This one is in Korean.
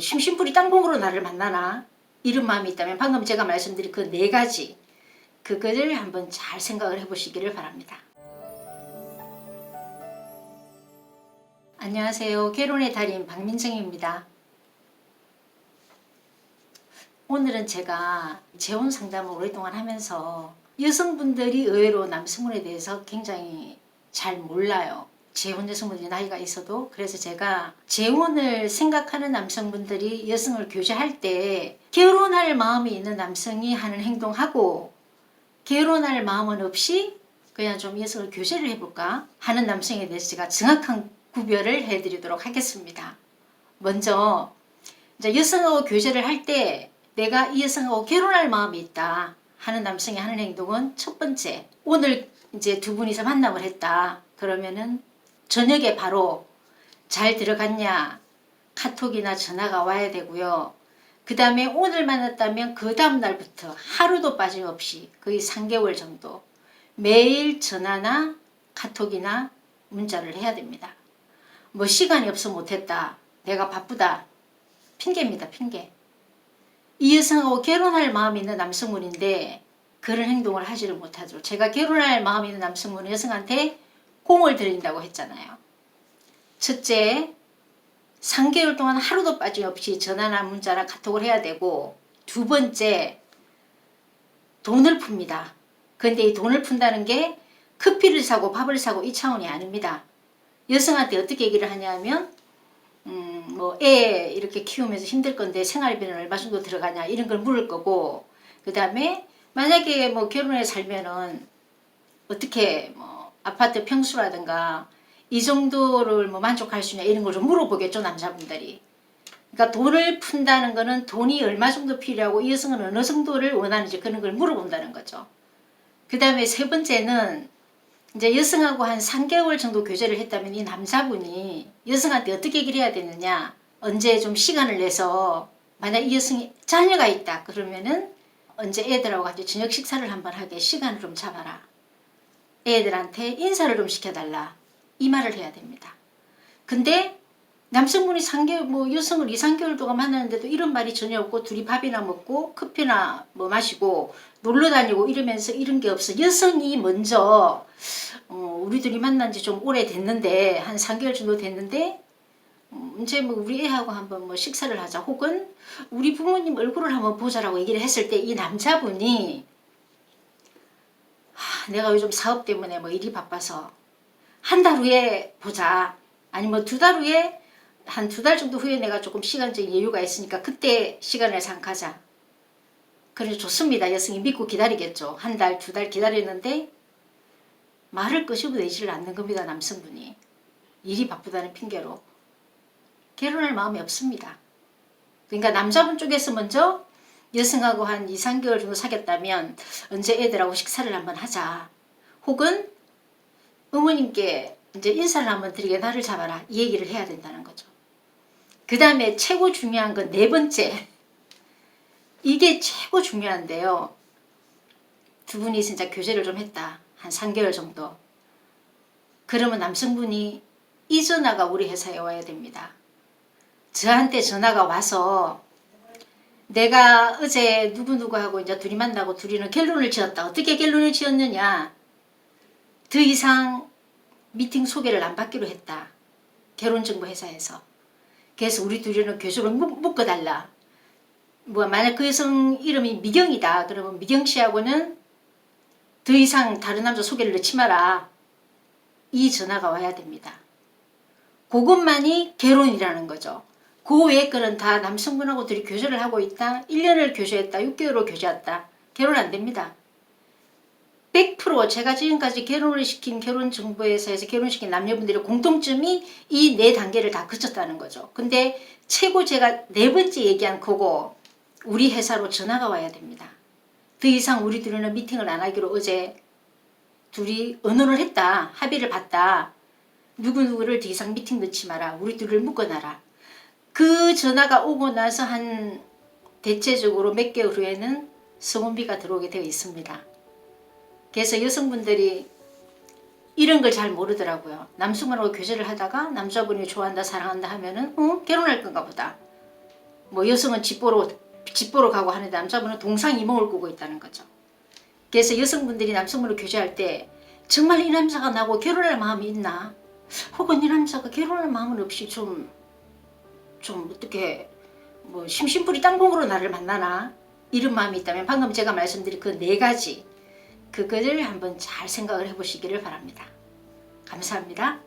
심심풀이 땅콩으로 나를 만나나 이런 마음이 있다면 방금 제가 말씀드린 그 네 가지 그거를 한번 잘 생각을 해보시기를 바랍니다. 안녕하세요. 개론의 달인 박민정입니다. 오늘은 제가 재혼 상담을 오랫동안 하면서 여성분들이 의외로 남성분에 대해서 굉장히 잘 몰라요. 재혼 여성분들이 나이가 있어도 그래서 제가 재혼을 생각하는 남성분들이 여성을 교제할 때 결혼할 마음이 있는 남성이 하는 행동하고 결혼할 마음은 없이 그냥 좀 여성을 교제를 해볼까 하는 남성에 대해서 제가 정확한 구별을 해드리도록 하겠습니다. 먼저 이제 여성하고 교제를 할 때 내가 이 여성하고 결혼할 마음이 있다 하는 남성이 하는 행동은 첫 번째 오늘 이제 두 분이서 만남을 했다 그러면은 저녁에 바로 잘 들어갔냐 카톡이나 전화가 와야 되고요. 그 다음에 오늘 만났다면 그 다음 날부터 하루도 빠짐없이 거의 3개월 정도 매일 전화나 카톡이나 문자를 해야 됩니다. 뭐 시간이 없어 못했다. 내가 바쁘다. 핑계입니다. 핑계. 이 여성하고 결혼할 마음이 있는 남성분인데 그런 행동을 하지를 못하도록 제가 결혼할 마음이 있는 남성분은 여성한테 공을 들인다고 했잖아요. 첫째, 3개월 동안 하루도 빠짐없이 전화나 문자나 카톡을 해야 되고 두 번째, 돈을 풉니다. 근데 이 돈을 푼다는 게 커피를 사고 밥을 사고 이 차원이 아닙니다. 여성한테 어떻게 얘기를 하냐면 음, 뭐 애 이렇게 키우면서 힘들 건데 생활비는 얼마 정도 들어가냐 이런 걸 물을 거고 그 다음에 만약에 뭐 결혼해 살면은 어떻게 뭐 아파트 평수라든가 이 정도를 뭐 만족할 수 있냐 이런 걸 좀 물어보겠죠 남자분들이. 그러니까 돈을 푼다는 거는 돈이 얼마 정도 필요하고 이 여성은 어느 정도를 원하는지 그런 걸 물어본다는 거죠. 그 다음에 세 번째는 이제 여성하고 한 3개월 정도 교제를 했다면 이 남자분이 여성한테 어떻게 얘기를 해야 되느냐 언제 좀 시간을 내서 만약 이 여성이 자녀가 있다 그러면은 언제 애들하고 같이 저녁 식사를 한번 하게 시간을 좀 잡아라 애들한테 인사를 좀 시켜달라. 이 말을 해야 됩니다. 근데 남성분이 3개월 뭐 여성을 2, 3개월 동안 만났는데도 이런 말이 전혀 없고 둘이 밥이나 먹고 커피나 뭐 마시고 놀러 다니고 이러면서 이런 게 없어. 여성이 먼저 어, 우리 둘이 만난 지 좀 오래 됐는데 한 3개월 정도 됐는데 음, 이제 뭐 우리 애하고 한번 뭐 식사를 하자. 혹은 우리 부모님 얼굴을 한번 보자라고 얘기를 했을 때 이 남자분이 하, 내가 요즘 사업 때문에 뭐 일이 바빠서 한 달 후에 보자. 아니면 두 달 후에 한 두 달 정도 후에 내가 조금 시간적인 여유가 있으니까 그때 시간을 생각하자. 그래 좋습니다. 여성이 믿고 기다리겠죠. 한 달 두 달 기다렸는데 말을 끄집어내지를 않는 겁니다 남성분이. 일이 바쁘다는 핑계로. 결혼할 마음이 없습니다. 그러니까 남자분 쪽에서 먼저 여성하고 한 2, 3개월 정도 사귀었다면 언제 애들하고 식사를 한번 하자. 혹은 어머님께 이제 인사를 한번 드리게 나를 잡아라. 이 얘기를 해야 된다는 거죠. 그 다음에 최고 중요한 건 네 번째. 이게 최고 중요한데요. 두 분이 진짜 교제를 좀 했다. 한 3개월 정도. 그러면 남성분이 이 전화가 우리 회사에 와야 됩니다. 저한테 전화가 와서 내가 어제 누구누구하고 이제 둘이 만나고 둘이는 결론을 지었다. 어떻게 결론을 지었느냐. 더 이상 미팅 소개를 안 받기로 했다. 결혼정보 회사에서. 그래서 우리 둘이는 교수를 묶어달라. 뭐 만약 그 여성 이름이 미경이다. 그러면 미경 씨하고는 더 이상 다른 남자 소개를 넣지 마라. 이 전화가 와야 됩니다. 그것만이 결혼이라는 거죠. 그 외의 거는 다 남성분하고 둘이 교제를 하고 있다. 1년을 교제했다. 6개월을 교제했다. 결혼 안 됩니다. 100% 제가 지금까지 결혼을 시킨 결혼정보회사에서 결혼시킨 남녀분들의 공통점이 이 네 단계를 다 거쳤다는 거죠. 근데 최고 제가 네 번째 얘기한 거고 우리 회사로 전화가 와야 됩니다. 더 이상 우리 둘이는 미팅을 안 하기로 어제 둘이 의논을 했다. 합의를 봤다. 누구누구를 더 이상 미팅 넣지 마라. 우리 둘을 묶어놔라. 그 전화가 오고 나서 한 대체적으로 몇 개월 후에는 성원비가 들어오게 되어 있습니다. 그래서 여성분들이 이런 걸 잘 모르더라고요. 남성분하고 교제를 하다가 남자분이 좋아한다 사랑한다 하면은 어? 결혼할 건가 보다. 뭐 여성은 집 보러 집 보러 가고 하는데 남자분은 동상이몽을 꾸고 있다는 거죠. 그래서 여성분들이 남성분을 교제할 때 정말 이 남자가 나하고 결혼할 마음이 있나? 혹은 이 남자가 결혼할 마음은 없이 좀, 좀 어떻게, 뭐, 심심풀이 땅콩으로 나를 만나나? 이런 마음이 있다면 방금 제가 말씀드린 그 네 가지, 그거를 한번 잘 생각을 해보시기를 바랍니다. 감사합니다.